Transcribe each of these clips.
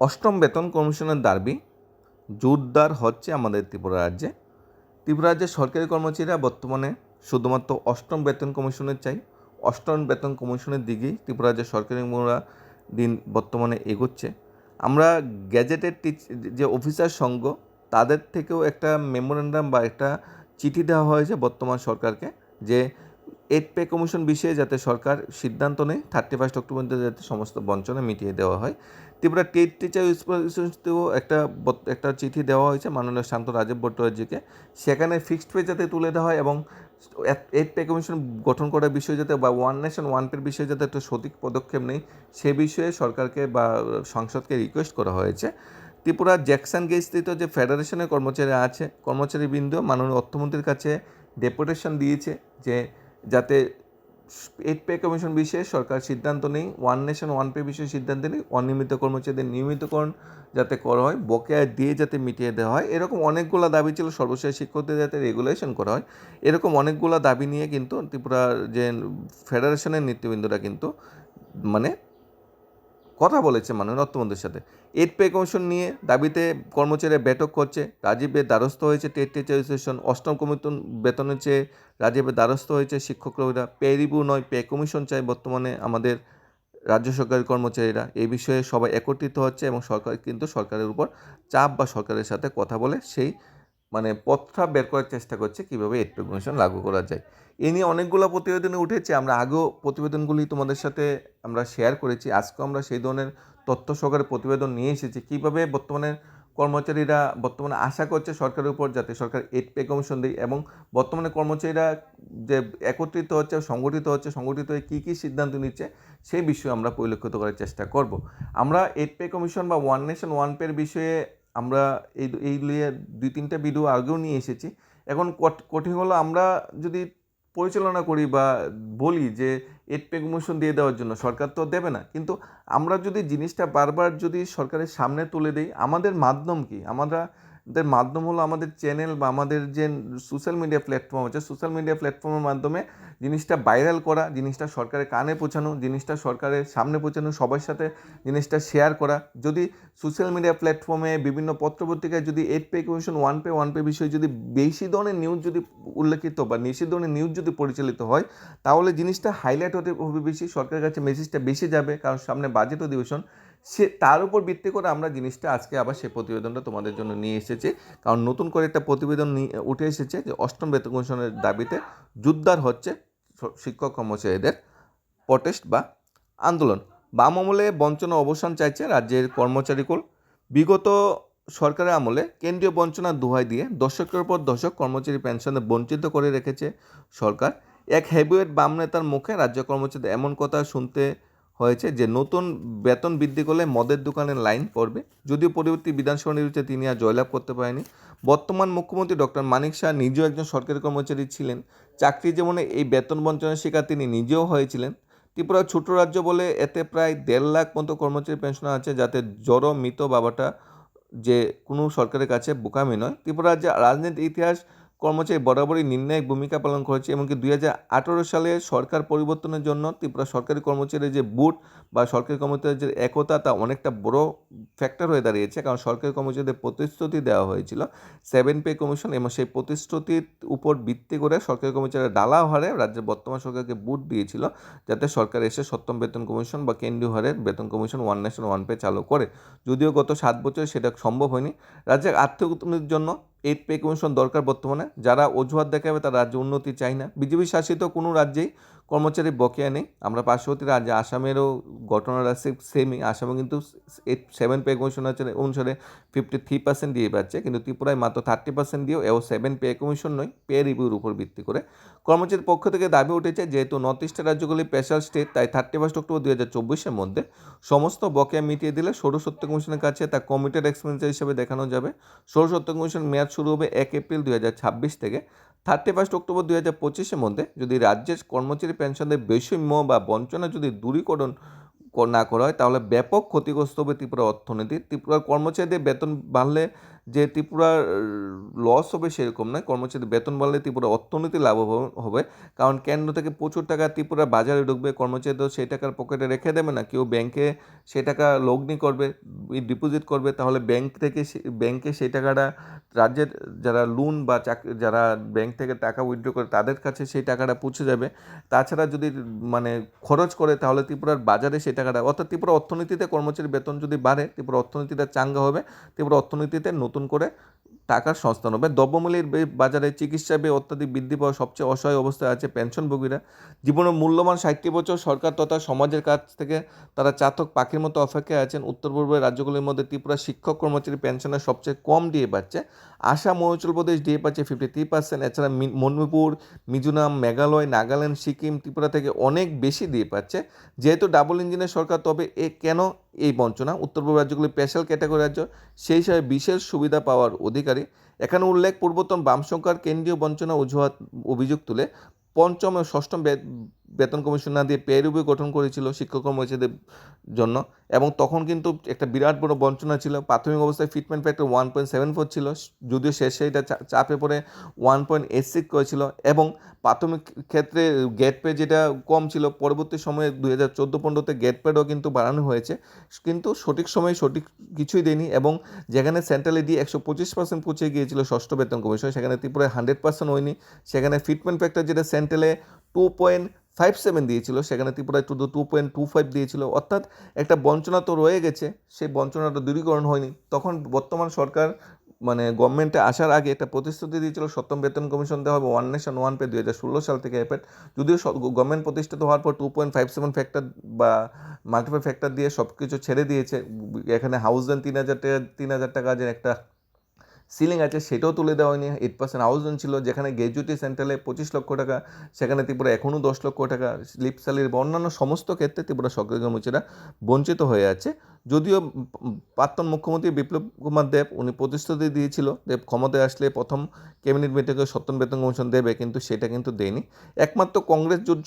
অষ্টম বেতন কমিশনের দাবি, জোরদার হচ্ছে আমাদের ত্রিপুরা রাজ্যে। ত্রিপুরা রাজ্যের সরকারি কর্মচারীরা বর্তমানে শুধুমাত্র অষ্টম বেতন কমিশনের চাই। অষ্টম বেতন কমিশনের দিকেই ত্রিপুরা রাজ্যের সরকারি দিন বর্তমানে এগোচ্ছে। আমরা গ্যাজেটের টিচ, যে অফিসার সংঘ, তাদের থেকেও একটা মেমোরেন্ডাম বা একটা চিঠি দেওয়া হয়েছে বর্তমান সরকারকে যে এইট পে কমিশন বিষয়ে যাতে সরকার সিদ্ধান্ত নেয়, থার্টি ফার্স্ট অক্টোবর যাতে সমস্ত বঞ্চনা মিটিয়ে দেওয়া হয়। ত্রিপুরা টেট টিচার অ্যাসোসিয়েশনতেও একটা একটা চিঠি দেওয়া হয়েছে মাননীয় শান্ত রাজীব ভট্টাচার্যকে। সেখানে ফিক্সড পে যাতে তুলে দেওয়া হয় এবং এইট পে কমিশন গঠন করার বিষয়ে যাতে বা ওয়ান নেশন ওয়ান পের বিষয়ে যাতে একটা সঠিক পদক্ষেপ নেই, সে বিষয়ে সরকারকে বা সংসদকে রিকোয়েস্ট করা হয়েছে। ত্রিপুরা জ্যাকসন গেট স্থিত যে ফেডারেশনের কর্মচারী আছে, কর্মচারীবৃন্দ মাননীয় অর্থমন্ত্রীর কাছে ডেপুটেশন দিয়েছে যে যাতে এইট পে কমিশন বিষয়ে সরকার সিদ্ধান্ত নেই ওয়ান নেশন ওয়ান পে বিষয়ে সিদ্ধান্ত নেই, অনিয়মিত কর্মচারীদের নিয়মিতকরণ যাতে করা হয়, বকেয়া দিয়ে যাতে মিটিয়ে দেওয়া হয়। এরকম অনেকগুলো দাবি ছিল সর্বশেষ শিক্ষকদের যাতে রেগুলেশন করা হয়। এরকম অনেকগুলো দাবি নিয়ে কিন্তু ত্রিপুরা যে ফেডারেশনের নেতৃবৃন্দরা কিন্তু মানে কথা বলেছে মাননীয় অর্থমন্ত্রীর সাথে। এইট পে কমিশন নিয়ে দাবিতে কর্মচারীরা ব্যাটক করছে। রাজীবের দ্বারস্থ হয়েছে টেট টিচার অ্যাসোসিয়েশন। অষ্টম কমিশন বেতনের চেয়ে রাজীবের দ্বারস্থ হয়েছে শিক্ষকরা। পে রিভিউ নয়, পে কমিশন চাই বর্তমানে আমাদের রাজ্য সরকারি কর্মচারীরা। এই বিষয়ে সবাই একত্রিত হচ্ছে এবং সরকার, কিন্তু সরকারের উপর চাপ বা সরকারের সাথে কথা বলে সেই মানে পথটা বের করার চেষ্টা করছে কীভাবে এইট পে কমিশন লাগু করা যায়। এ নিয়ে অনেকগুলো প্রতিবেদনে উঠেছে, আমরা আগেও প্রতিবেদনগুলি তোমাদের সাথে আমরা শেয়ার করেছি, আজকেও আমরা সেই ধরনের তথ্য সহকারে প্রতিবেদন নিয়ে এসেছি, কীভাবে বর্তমানে কর্মচারীরা বর্তমানে আশা করছে সরকারের উপর যাতে সরকার এইট পে কমিশন দেয় এবং বর্তমানে কর্মচারীরা যে একত্রিত হচ্ছে, সংগঠিত হচ্ছে, সংগঠিত হয়ে কী কী সিদ্ধান্ত নিচ্ছে, সেই বিষয়ে আমরা পরিলক্ষিত করার চেষ্টা করব। আমরা এইট পে কমিশন বা ওয়ান নেশন ওয়ান পের বিষয়ে আমরা এই এই নিয়ে দুই তিনটা ভিডিও আগেও নিয়ে এসেছি। এখন কঠ- কঠিন হলো আমরা যদি পরিচালনা করি বা বলি যে এড পে কমিশন দিয়ে দেওয়ার জন্য সরকার তো দেবে না। কিন্তু আমরা যদি জিনিসটা বারবার যদি সরকারের সামনে তুলে দিই, আমাদের মাধ্যম কি? আমরা আমাদের মাধ্যম হলো আমাদের চ্যানেল বা আমাদের যে সোশ্যাল মিডিয়া প্ল্যাটফর্ম আছে সোশ্যাল মিডিয়া প্ল্যাটফর্মের মাধ্যমে জিনিসটা ভাইরাল করা, জিনিসটা সরকারের কানে পৌঁছানো, জিনিসটা সরকারের সামনে পৌঁছানো, সবার সাথে জিনিসটা শেয়ার করা। যদি সোশ্যাল মিডিয়া প্ল্যাটফর্মে বিভিন্ন পত্রপত্রিকায় যদি eight pay commission one pay one pay বিষয়ে যদি বেশি ধরনের নিউজ যদি উল্লেখিত বা বেশি ধরনের নিউজ যদি পরিচালিত হয়, তাহলে জিনিসটা হাইলাইট হতে হবে বেশি, সরকারের কাছে মেসেজটা বেশি যাবে, কারণ সামনে বাজেট অধিবেশন। সে তার উপর ভিত্তি করে আমরা জিনিসটা আজকে আবার সেই প্রতিবেদনটা তোমাদের জন্য নিয়ে এসেছি। কারণ নতুন করে একটা প্রতিবেদন নিয়ে উঠে এসেছে যে অষ্টম বেতন কমিশনের দাবিতে জোরদার হচ্ছে শিক্ষক কর্মচারীদের প্রটেস্ট বা আন্দোলন। বাম আমলে বঞ্চনা অবসান চাইছে রাজ্যের কর্মচারীকুল বিগত সরকারের আমলে কেন্দ্রীয় বঞ্চনার দোহাই দিয়ে দশকের পর দশক কর্মচারী পেনশনে বঞ্চিত করে রেখেছে সরকার। এক হেভিওয়েট বাম নেতার মুখে রাজ্য কর্মচারীদের এমন কথা শুনতে হয়েছে যে নতুন বেতন বৃদ্ধি করলে মদের দোকানের লাইন পড়বে। যদিও পরবর্তী বিধানসভা নির্বাচনে তিনি আর জয়লাভ করতে পারেনি। বর্তমান মুখ্যমন্ত্রী ডক্টর মানিক শাহ নিজেও একজন সরকারি কর্মচারী ছিলেন। চাকরি জীবনে এই বেতন বঞ্চনার শিকার তিনি নিজেও হয়েছিলেন। ত্রিপুরা ছোট রাজ্য বলে এতে প্রায় দেড় লাখ মতো কর্মচারী পেনশন আছে যাতে জড়ো মৃত বাবাটা যে কোনো সরকারের কাছে বোকামি নয়। ত্রিপুরা রাজ্যে রাজনীতির ইতিহাস কর্মচারী বরাবরই নির্ণায়ক ভূমিকা পালন করেছে, এমনকি দুই হাজার আঠেরো সালে সরকার পরিবর্তনের জন্য ত্রিপুরা সরকারি কর্মচারীর যে বুট বা সরকারি কর্মচারীর যে একতা, তা অনেকটা বড় ফ্যাক্টর হয়ে দাঁড়িয়েছে। কারণ সরকারি কর্মচারীদের প্রতিশ্রুতি দেওয়া হয়েছিল সেভেন পে কমিশন এবং সেই প্রতিশ্রুতির উপর ভিত্তি করে সরকারি কর্মচারীরা ডালা হারে রাজ্যের বর্তমান সরকারকে বুট দিয়েছিল, যাতে সরকার এসে সপ্তম বেতন কমিশন বা কেন্দ্রীয় হারের বেতন commission one nation one pay চালু করে। যদিও গত সাত বছরে সেটা সম্ভব হয়নি। রাজ্যের আর্থিক জন্য এইট পে কমিশন দরকার বর্তমানে। যারা অজুহাত দেখাবে তারা রাজ্য উন্নতি চায় না। বিজেপি শাসিত কোনো রাজ্যেই কর্মচারী বকেয়া নেই। আমরা পার্শ্ববর্তী রাজ্যে আসামেরও ঘটনাটা সেমই আসামে কিন্তু সেভেন পে কমিশন অনুসারে ফিফটি থ্রি পার্সেন্ট দিয়ে পাচ্ছে। কিন্তু ত্রিপুরায় মাত্র থার্টি পার্সেন্ট দিয়েও এও সেভেন পে কমিশন নয় পে রিভিউর উপর ভিত্তি করে। কর্মচারীর পক্ষ থেকে দাবি উঠেছে, যেহেতু নর্থ ইস্টের রাজ্যগুলি স্পেশাল স্টেট তাই থার্টি ফার্স্ট অক্টোবর দুই হাজার চব্বিশের মধ্যে সমস্ত বকেয়া মিটিয়ে দিলে সৌরসত্য কমিশনের কাছে তা কমিটেড এক্সপেন্সার হিসেবে দেখানো যাবে। সৌরসত্য কমিশন মেয়াদ শুরু হবে এক এপ্রিল দুই হাজার ছাব্বিশ থেকে। থার্টি ফার্স্ট অক্টোবর দুই হাজার পঁচিশের মধ্যে যদি রাজ্যের কর্মচারী পেনশনদের বৈষম্য বা বঞ্চনা যদি দূরীকরণ না করা হয়, তাহলে ব্যাপক ক্ষতিগ্রস্ত হবে ত্রিপুরার অর্থনীতি। ত্রিপুরার কর্মচারীদের বেতন বাড়লে যে ত্রিপুরার লস হবে সেরকম নয়। কর্মচারীদের বেতন বাড়লে ত্রিপুরা অর্থনীতি লাভ হবে। কারণ কেন্দ্র থেকে প্রচুর টাকা ত্রিপুরা বাজারে ঢুকবে। কর্মচারীদের সেই টাকার পকেটে রেখে দেবে না। কেউ ব্যাংকে সেই টাকা লগ্নি করবে ডিপোজিট করবে। তাহলে ব্যাংক থেকে ব্যাংকে সেই টাকাটা রাজ্যের যারা লোন বা চাকরি যারা ব্যাংক থেকে টাকা উইথড্র করে তাদের কাছে সেই টাকাটা পৌঁছে যাবে। তাছাড়া যদি মানে খরচ করে তাহলে ত্রিপুরার বাজারে সেই টাকাটা, অর্থাৎ ত্রিপুরা অর্থনীতিতে কর্মচারী বেতন যদি বাড়ে, ত্রিপুরা অর্থনীতিটা চাঙ্গা হবে। ত্রিপুরা অর্থনীতিতে নতুন করে টাকার সংস্থান হবে। দ্রব্যমূল্যের বাজারে চিকিৎসা ব্যয় অত্যাধিক বৃদ্ধি পাওয়া সবচেয়ে অসহায় অবস্থায় আছে পেনশনভোগীরা। জীবনের মূল্যবান ষাটটি বছর সরকার তথা সমাজের কাছ থেকে তারা চাতক পাখির মতো অপেক্ষায় আছেন। উত্তর পূর্বের রাজ্যগুলির মধ্যে ত্রিপুরা শিক্ষক কর্মচারী পেনশনের সবচেয়ে কম ডিএ পাচ্ছে আসাম, অরুণাচল প্রদেশ ডিএ পাচ্ছে ফিফটি থ্রি পার্সেন্ট এছাড়া মণিপুর, মিজোরাম, মেঘালয়, নাগাল্যান্ড, সিকিম, ত্রিপুরা থেকে অনেক বেশি দিয়ে পাচ্ছে। যেহেতু ডাবল ইঞ্জিনের সরকার, তবে এ কেন এই বঞ্চনা। উত্তর পূর্ব রাজ্যগুলি স্পেশাল ক্যাটাগরি রাজ্য, সেই হিসাবে বিশেষ সুবিধা পাওয়ার অধিকারী। এখানে উল্লেখ পূর্বতন বাম সংখ্যার কেন্দ্রীয় বঞ্চনা অজুহাত অভিযোগ তুলে পঞ্চম ও ষষ্ঠম বেতন কমিশন না দিয়ে পে গঠন করেছিল শিক্ষক কর্মচারীদের জন্য এবং তখন কিন্তু একটা বিরাট বড় বঞ্চনা ছিল। প্রাথমিক অবস্থায় fitment factor one point seven four ছিল। যদিও শেষে এটা চাপে পড়ে ওয়ান পয়েন্ট এইট সিক্স করেছিল এবং প্রাথমিক ক্ষেত্রে গেট পে যেটা কম ছিল, পরবর্তী সময়ে দুই হাজার চোদ্দ পনেরোতে গেট পেডও কিন্তু বাড়ানো হয়েছে। কিন্তু সঠিক সময়ে সঠিক কিছুই দেয়নি এবং যেখানে সেন্ট্রাল এডি একশো পঁচিশ পার্সেন্ট পৌঁছে গিয়েছিল ষষ্ঠ বেতন কমিশন, সেখানে ত্রিপুরায় হান্ড্রেড পার্সেন্ট হয়নি। সেখানে ফিটমেন্ট ফ্যাক্টর যেটা সেন্ট্রালে টু পয়েন্ট ফাইভ সেভেন দিয়েছিল, সেখানে ত্রিপুরায় শুধু টু পয়েন্ট টু ফাইভ দিয়েছিল। অর্থাৎ একটা বঞ্চনা তো রয়ে গেছে, সেই বঞ্চনাটা দূরীকরণ হয়নি। তখন বর্তমান সরকার মানে গভর্নমেন্টে আসার আগে একটা প্রতিশ্রুতি দিয়েছিল, সপ্তম বেতন কমিশন দেওয়া হবে ওয়ান নেশন ওয়ান পে দুই হাজার ষোলো সাল থেকে এফেক্ট যদিও গভর্নমেন্ট প্রতিষ্ঠিত হওয়ার পর two point five seven factor বা মাল্টিপল ফ্যাক্টর দিয়ে সব কিছু ছেড়ে দিয়েছে। এখানে হাউস রেন্ট তিন হাজার টাকা, তিন হাজার টাকা যে একটা সিলিং আছে, সেটাও তুলে দেওয়া হয়নি। এইট পার্সেন্ট রেন্ট ছিল, যেখানে গ্র্যাজুয়েটি সেন্টারে পঁচিশ লক্ষ টাকা, সেখানে ত্রিপুরা এখনও দশ লক্ষ টাকা স্লিপ স্যালারি বা অন্যান্য সমস্ত ক্ষেত্রে ত্রিপুরা সরকারি কর্মচারীরা বঞ্চিত হয়ে আছে। যদিও প্রাক্তন মুখ্যমন্ত্রী বিপ্লব কুমার দেব, উনি প্রতিশ্রুতি দিয়েছিল যে ক্ষমতায় আসলে প্রথম ক্যাবিনেট মিটিংয়ে সপ্তম বেতন কমিশন দেবে, কিন্তু সেটা কিন্তু দেয়নি। একমাত্র কংগ্রেস জোট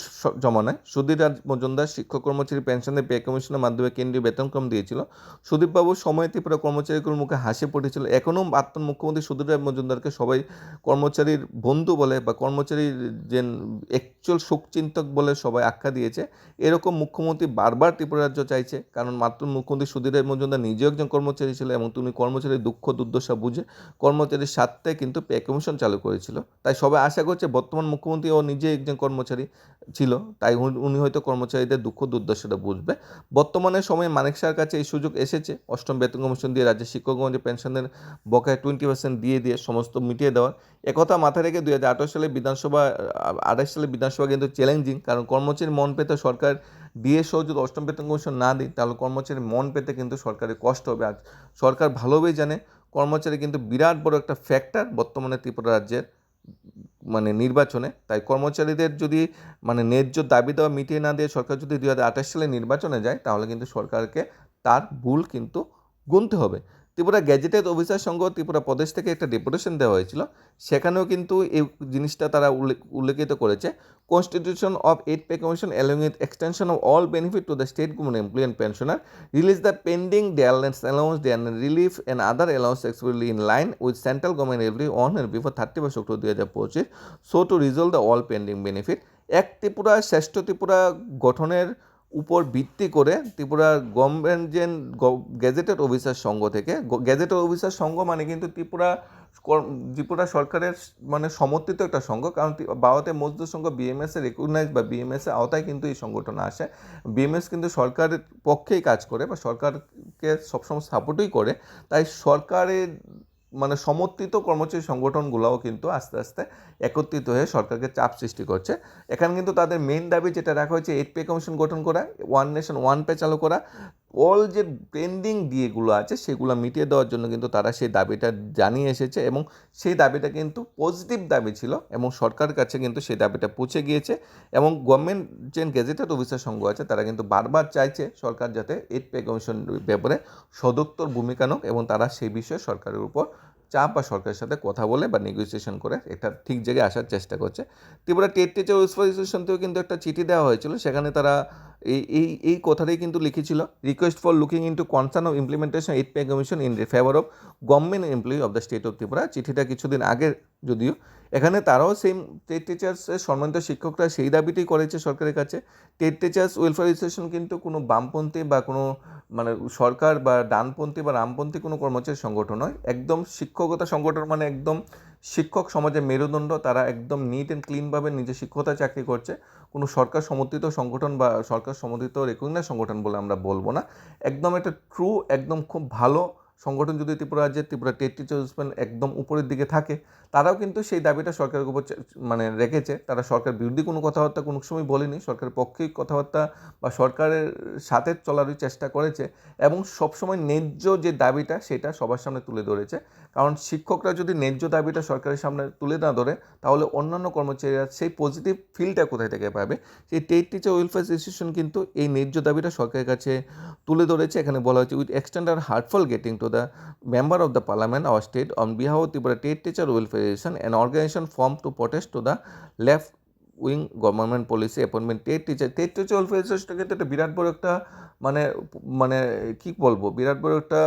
জমানায় সুধীর রাজ মজুমদার শিক্ষক কর্মচারী পেনশনের পে কমিশনের মাধ্যমে কেন্দ্রীয় বেতনক্রম দিয়েছিল। সুদীপবাবুর সময় ত্রিপুরা কর্মচারীগুলোর মুখে হাসি পড়েছিল এখনও প্রাক্তন মুখ্যমন্ত্রী সুধীর মজুমদারকে সবাই কর্মচারীর বন্ধু বলে বা কর্মচারীর যে অ্যাকচুয়াল শোকচিন্তক বলে সবাই আখ্যা দিয়েছে, এরকম মুখ্যমন্ত্রী বারবার ত্রিপুরা রাজ্য চাইছে। কারণ মাত্র মুখ্যমন্ত্রী সুধীর মজুমদার নিজেও একজন কর্মচারী ছিল এবং তিনি কর্মচারীর দুঃখ দুর্দশা বুঝে কর্মচারীর স্বার্থে কিন্তু পে কমিশন চালু করেছিল। তাই সবাই আশা করছে বর্তমান মুখ্যমন্ত্রী ও নিজে একজন কর্মচারী ছিল, তাই উনি- হয়তো কর্মচারীদের দুঃখ দুর্দশাটা বুঝবে। বর্তমানে সময়ে মানিক কাছে এই সুযোগ এসেছে। অষ্টম বেতন কমিশন দিয়ে রাজ্যের শিক্ষকগঞ্জে পেনশনের বকেয়া টোয়েন্টি পার্সেন্ট দিয়ে দিয়ে সমস্ত মিটিয়ে দেওয়ার। একথা মাথায় রেখে দুই হাজার আঠারো সালে বিধানসভা, আঠাশ সালে বিধানসভা কিন্তু চ্যালেঞ্জিং কারণ কর্মচারীর মন পেতে সরকার দিয়ে সহ যদি অষ্টম বেতন কমিশন না দিই তাহলে কর্মচারীর মন পেতে কিন্তু সরকারের কষ্ট হবে। আর সরকার ভালোভাবেই জানে, কর্মচারী কিন্তু বিরাট বড় একটা ফ্যাক্টর বর্তমানে ত্রিপুরা রাজ্যের মানে নির্বাচনে। তাই কর্মচারীদের যদি মানে ন্যায্য দাবি দেওয়া মিটিয়ে না দিয়ে সরকার যদি দুই হাজার আঠাশ সালে নির্বাচনে যায়, তাহলে কিন্তু সরকারকে তার ভুল কিন্তু গুনতে হবে। ত্রিপুরা গ্যাজেটেড অফিসার সংঘ ত্রিপুরা প্রদেশ থেকে একটা ডেপুটেশন দেওয়া হয়েছিল। সেখানেও কিন্তু এই জিনিসটা তারা উল্লেখ উল্লেখিত করেছে। Constitution of eight pay commission along with extension of all benefit to the state government employee and pensioner release the pending dearness allowance dear relief and other allowance expectedly in line with central government every on and before thirty first October দুই হাজার পঁচিশ so to resolve the all pending benefit এক ত্রিপুরা, শ্রেষ্ঠ ত্রিপুরা গঠনের উপর ভিত্তি করে ত্রিপুরার গভর্নমেন্ট যে গ্যাজেটেড অফিসার সংঘ থেকে গ্যাজেটেড অফিসার সংঘ মানে কিন্তু ত্রিপুরা ত্রিপুরা সরকারের মানে সমর্থিত একটা সংঘ। কারণ ভারতের মজদুর সংঘ বিএমএস এর রেকগনাইজ বা বিএমএস এর আওতায় কিন্তু এই সংগঠন আসে। বিএমএস কিন্তু সরকারের পক্ষেই কাজ করে বা সরকারকে সবসময় সাপোর্টই করে। তাই সরকারের মানে সমর্থিত কর্মচারী সংগঠনগুলোও কিন্তু আস্তে আস্তে একত্রিত হয়ে সরকারকে চাপ সৃষ্টি করছে। এখানে কিন্তু তাদের মেন দাবি যেটা রাখা হয়েছে এইট পে কমিশন গঠন করা ওয়ান নেশন ওয়ান পে চালু করা। অল যে পেন্ডিং দিয়েগুলো আছে, সেগুলো মিটিয়ে দেওয়ার জন্য কিন্তু তারা সেই দাবিটা জানিয়ে এসেছে এবং সেই দাবিটা কিন্তু পজিটিভ দাবি ছিল এবং সরকারের কাছে কিন্তু সেই দাবিটা পৌঁছে গিয়েছে এবং গভর্নমেন্ট যে গেজেটেড অফিসার সংঘ আছে, তারা কিন্তু বারবার চাইছে সরকার যাতে এইট পে কমিশন ব্যাপারে সদুত্তর ভূমিকা নোক এবং তারা সেই বিষয়ে সরকারের উপর চাপ বা সরকারের সাথে কথা বলে বা নেগোসিয়েশন করে একটা ঠিক জায়গায় আসার চেষ্টা করছে। ত্রিপুরা টেট টিচার অ্যাসোসিয়েশন থেকেও কিন্তু একটা চিঠি দেওয়া হয়েছিল, সেখানে তারা এই এই এই কথাটাই কিন্তু লিখেছিল। Request for looking into concern of implementation eight pay commission in favour of government employee of the state of Tripura চিঠিটা কিছুদিন আগে যদিও। এখানে তারাও সেম টেট টিচার্সের সম্মানিত শিক্ষকরা সেই দাবিটি করেছে সরকারের কাছে। টেট টিচার্স ওয়েলফেয়ার অ্যাসোসিয়েশন কিন্তু কোনো বামপন্থী বা কোনো মানে সরকার বা ডানপন্থী বা রামপন্থী কোনো কর্মচারী সংগঠন নয়। একদম শিক্ষকতা সংগঠন মানে একদম শিক্ষক সমাজের মেরুদণ্ড, তারা একদম নিট অ্যান্ড ক্লিনভাবে নিজের শিক্ষকতা চাকরি করছে। কোনো সরকার সমর্থিত সংগঠন বা সরকার সমর্থিত রেকগনাইজ সংগঠন বলে আমরা বলব না। একদম একটা ট্রু একদম খুব ভালো সংগঠন যদি ত্রিপুরা রাজ্যের ত্রিপুরা টেট টিচার্স একদম উপরের দিকে থাকে তারাও কিন্তু সেই দাবিটা সরকারের উপর মানে রেখেছে। তারা সরকার বিরোধী কোনো কথাবার্তা কোনো সময় বলেনি। সরকারের পক্ষে কথাবার্তা বা সরকারের সাথে চলারই চেষ্টা করেছে এবং সবসময় ন্যায্য যে দাবিটা সেটা সবার সামনে তুলে ধরেছে। কারণ শিক্ষকরা যদি ন্যায্য দাবিটা সরকারের সামনে তুলে না ধরে, তাহলে অন্যান্য কর্মচারীরা সেই পজিটিভ ফিলটা কোথায় থেকে পাবে? সেই টেট টিচার ওয়েলফেয়ার অ্যাসোসিয়েশন কিন্তু এই ন্যায্য দাবিটা সরকারের কাছে তুলে ধরেছে। এখানে বলা হচ্ছে with extend our heartful greetings to the member of the parliament our state on of Tripura TET teacher welfare association an organisation form to protest to the left wing government policy appointment TET teacher TET teacher welfare অ্যাসোসিয়েশনটা কিন্তু একটা বিরাট বড় একটা মানে মানে কি বলব? বিরাট বড় একটা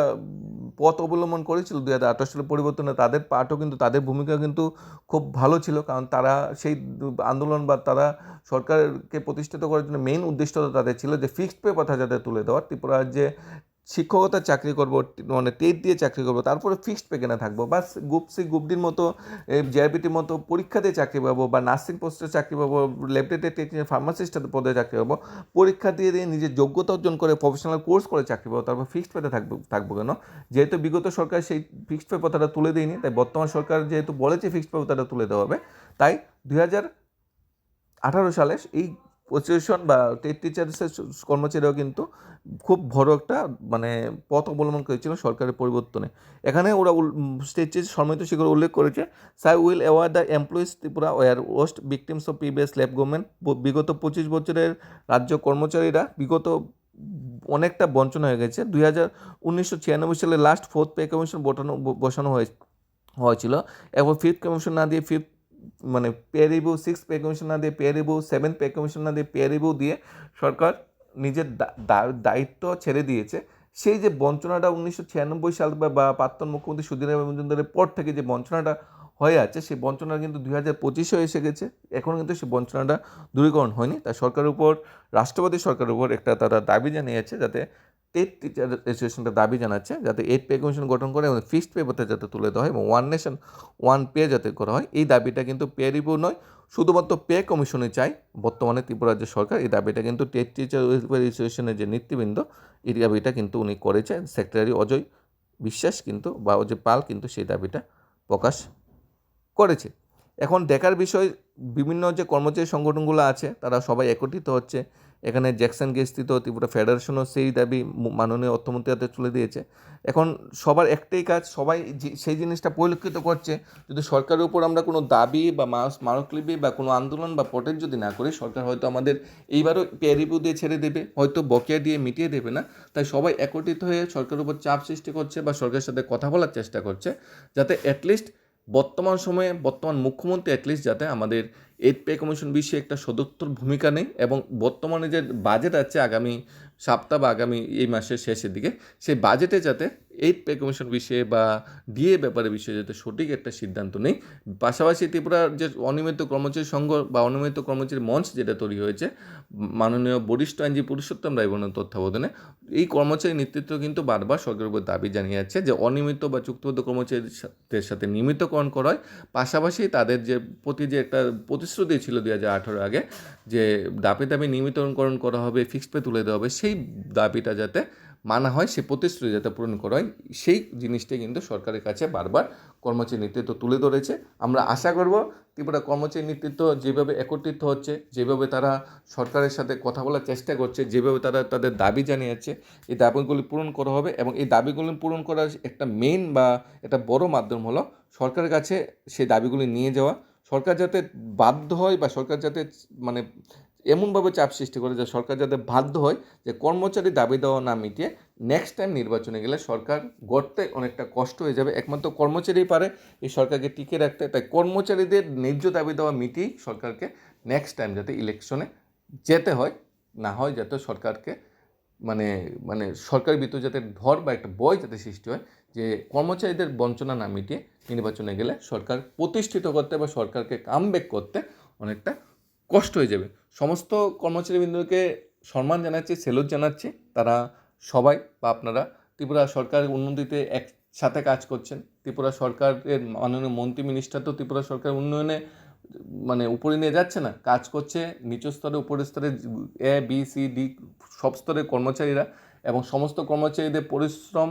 পথ অবলম্বন করেছিল দুই হাজার আঠারো সালের পরিবর্তনে। তাদের পাঠও কিন্তু, তাদের ভূমিকা কিন্তু খুব ভালো ছিল, কারণ তারা সেই আন্দোলন বা তারা সরকারকে প্রতিষ্ঠিত করার জন্য মেইন উদ্দেশ্যটা তাদের ছিল যে ফিক্সড পে কথা যাতে তুলে দেওয়া। ত্রিপুরা যে শিক্ষকতার চাকরি করব মানে টেট দিয়ে চাকরি করব, তারপরে ফিক্সড পে কেনা থাকব বা গ্রুপ সি গ্রুপ মতো জিআরপিটির মতো পরীক্ষা দিয়ে চাকরি পাবো বা নার্সিং পোস্টে চাকরি পাবো ল্যাবরেটরি টেকনিশিয়ান ফার্মাসিস্ট পদে চাকরি পাবো, পরীক্ষা দিয়ে দিয়ে নিজের যোগ্যতা অর্জন করে প্রফেশনাল কোর্স করে চাকরি পাবো, তারপর ফিক্সড পেতে থাকব থাকব কেন? যেহেতু বিগত সরকার সেই ফিক্সড পে কথাটা তুলে দেয়নি, তাই বর্তমান সরকার যেহেতু বলেছে ফিক্সড পে কথাটা তুলে দেওয়া হবে, তাই দুই হাজার আঠারো সালে এই পজিশন বা টিচার্সের কর্মচারীরাও কিন্তু খুব বড় একটা মানে পথ অবলম্বন করেছিল সরকারের পরিবর্তনে। এখানে ওরা স্টেটের সম্মানিত শিখর উল্লেখ করেছে সাই will award the employees Tripura were worst victims of previous lab government বিগত পঁচিশ বছরের রাজ্য কর্মচারীরা বিগত অনেকটা বঞ্চনা হয়ে গেছে। দুই হাজার উনিশশো ছিয়ানব্বই সালে লাস্ট ফোর্থ পে কমিশন বসানো বসানো হয়ে হয়েছিল। এবং ফিফথ কমিশন না দিয়ে ফিফথ মানে pay review six pay commission না দিয়ে pay review seven pay commission না দিয়ে পে রিভিউ দিয়ে সরকার নিজের দায়িত্ব ছেড়ে দিয়েছে। সেই যে বঞ্চনাটা উনিশশো ছিয়ানব্বই সাল বা প্রাক্তন মুখ্যমন্ত্রী সুধীর মজুমদারের পর থেকে যে বঞ্চনাটা হয়ে আছে, সেই বঞ্চনা কিন্তু দুই হাজার পঁচিশেও এসে গেছে। এখন কিন্তু সেই বঞ্চনাটা দূরীকরণ হয়নি। তাই সরকারের উপর, রাষ্ট্রপতি সরকারের উপর একটা তারা দাবি জানিয়েছে যাতে টেট টিচার অ্যাসোসিয়েশনটা দাবি জানাচ্ছে যাতে এইট পে কমিশন গঠন করে এবং ফিক্সড পে যাতে তুলে দেওয়া হয় এবং ওয়ান নেশন ওয়ান পে যাতে করা হয়, এই দাবিটা কিন্তু পে রিভিউ নয়, শুধুমাত্র পে কমিশনে চাই। বর্তমানে ত্রিপুরা রাজ্য সরকার এই দাবিটা কিন্তু টেট টিচার ওয়েলফেয়ার অ্যাসোসিয়েশনের যে নেতৃবৃন্দ, এই দাবিটা কিন্তু উনি করেছেন। সেক্রেটারি অজয় বিশ্বাস কিন্তু বা অজয় পাল কিন্তু সেই দাবিটা প্রকাশ করেছে। এখন দেখার বিষয়, বিভিন্ন যে কর্মচারী সংগঠনগুলো আছে, তারা সবাই একত্রিত হচ্ছে। এখানে জ্যাকসন স্থিত ত্রিপুরা ফেডারেশনও সেই দাবি মাননীয় অর্থমন্ত্রী হাতে তুলে দিয়েছে। এখন সবার একটাই কাজ, সবাই সেই জিনিসটা পরিলক্ষিত করছে, যদি সরকারের উপর আমরা কোনো দাবি বা স্মারকলিপি বা কোনো আন্দোলন বা প্রোটেস্ট যদি না করি, সরকার হয়তো আমাদের এইবারও পে রিভিউ দিয়ে ছেড়ে দেবে, হয়তো বকেয়া দিয়ে মিটিয়ে দেবে না। তাই সবাই একত্রিত হয়ে সরকারের উপর চাপ সৃষ্টি করছে বা সরকারের সাথে কথা বলার চেষ্টা করছে, যাতে অ্যাটলিস্ট বর্তমান সময়ে বর্তমান মুখ্যমন্ত্রী অ্যাটলিস্ট যাতে আমাদের এইট পে কমিশন বিষয়ে একটা সদুত্তর ভূমিকা নেই এবং বর্তমানে যে বাজেট আছে আগামী সপ্তাহ বা আগামী এই মাসের শেষের দিকে, সেই বাজেটে যাতে এইট পে কমিশন বিষয়ে বা ডিএ ব্যাপারে বিষয়ে যাতে সঠিক একটা সিদ্ধান্ত নেই। পাশাপাশি ত্রিপুরার যে অনিয়মিত কর্মচারী সংঘ বা অনিয়মিত কর্মচারী মঞ্চ যেটা তৈরি হয়েছে, মাননীয় বরিষ্ঠ আইনজীবী পুরুষোত্তম রায়বর্মন তত্ত্বাবধানে, এই কর্মচারী নেতৃত্ব কিন্তু বারবার সরকারের উপর দাবি জানিয়ে যাচ্ছে যে অনিয়মিত বা চুক্তিবদ্ধ কর্মচারীদের সাথে নিয়মিতকরণ করা হয়। পাশাপাশি তাদের যে প্রতি যে একটা প্রতিশ্রুতি ছিল দু হাজার আঠারো আগে যে দাবি দাবি নিয়মিতকরণ করা হবে ফিক্সড পে তুলে দেওয়া হবে, সেই দাবিটা যাতে মানা হয় সেই প্রতিশ্রুতি যাতে পূরণ করা হয়, সেই জিনিসটাই কিন্তু সরকারের কাছে বারবার কর্মচারী নেতৃত্ব তুলে ধরেছে। আমরা আশা করব ত্রিপুরা কর্মচারী নেতৃত্ব যেভাবে একত্রিত হচ্ছে, যেভাবে তারা সরকারের সাথে কথা বলার চেষ্টা করছে, যেভাবে তারা তাদের দাবি জানিয়েছে, এই দাবিগুলি পূরণ করা হবে এবং এই দাবিগুলি পূরণ করার একটা মেইন বা একটা বড় মাধ্যম হলো সরকারের কাছে সেই দাবিগুলি নিয়ে যাওয়া। সরকার যাতে বাধ্য হয় বা সরকার যাতে মানে এমনভাবে চাপ সৃষ্টি করে যে সরকার যাতে বাধ্য হয় যে কর্মচারী দাবি দেওয়া না মিটিয়ে নেক্সট টাইম নির্বাচনে গেলে সরকার গড়তে অনেকটা কষ্ট হয়ে যাবে। একমাত্র কর্মচারীই পারে, এই সরকারকে টিকে রাখতে। তাই কর্মচারীদের ন্যায্য দাবি দেওয়া মিটিয়েই সরকারকে নেক্সট টাইম যাতে ইলেকশনে যেতে হয়, না হয় যাতে সরকারকে মানে মানে সরকারি বিত্ত যাতে ধর বা একটা বয় যাতে সৃষ্টি হয় যে কর্মচারীদের বঞ্চনা না মিটিয়ে নির্বাচনে গেলে সরকার প্রতিষ্ঠিত করতে বা সরকারকে কামব্যাক করতে অনেকটা কষ্ট হয়ে যাবে। সমস্ত কর্মচারীবৃন্দকে সম্মান জানাচ্ছি, সেলুট জানাচ্ছি। তারা সবাই বা আপনারা ত্রিপুরা সরকারের উন্নতিতে একসাথে কাজ করছেন। ত্রিপুরা সরকারের মাননীয় মন্ত্রী মিনিস্টার তো ত্রিপুরা সরকার উন্নয়নে মানে উপরে নিয়ে যাচ্ছে না, কাজ করছে নিচু স্তরে, উপরের স্তরে, এ, বি, সি, ডি সব স্তরের কর্মচারীরা এবং সমস্ত কর্মচারীদের পরিশ্রম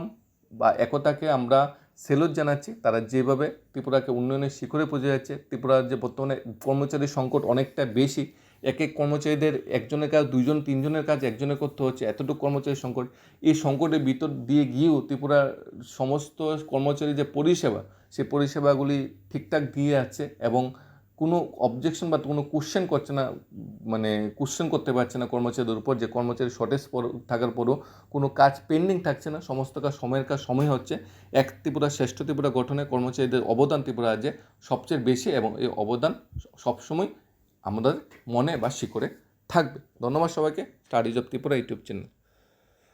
বা একতাকে আমরা সেলুট জানাচ্ছি। তারা যেভাবে ত্রিপুরাকে উন্নয়নের শিখরে পৌঁছে যাচ্ছে, ত্রিপুরার যে বর্তমানে কর্মচারীর সংকট অনেকটা বেশি এক এক কর্মচারীদের একজনের কাজ, দুইজন, তিনজনের কাজ একজনে করতে হচ্ছে, এতটুকু কর্মচারী সংকট। এই সংকটের ভিতর দিয়ে গিয়েও ত্রিপুরার সমস্ত কর্মচারী যে পরিষেবা, সেই পরিষেবাগুলি ঠিকঠাক দিয়ে যাচ্ছে এবং কোনো অবজেকশন বা কোনো কোশ্চেন করছে না মানে কোশ্চেন করতে পারছে না কর্মচারীদের উপর, যে কর্মচারী শর্টেজ থাকার পরও কোনো কাজ পেন্ডিং থাকছে না, সমস্ত কাজ, সময়ের কাজ, সময় হচ্ছে। এক ত্রিপুরা শ্রেষ্ঠ ত্রিপুরা গঠনে কর্মচারীদের অবদান ত্রিপুরা রাজ্যে সবচেয়ে বেশি এবং এই অবদান সবসময় আমাদের মনে বা শিকড়ে থাকবে। ধন্যবাদ সবাইকে। Studies of Tripura YouTube channel.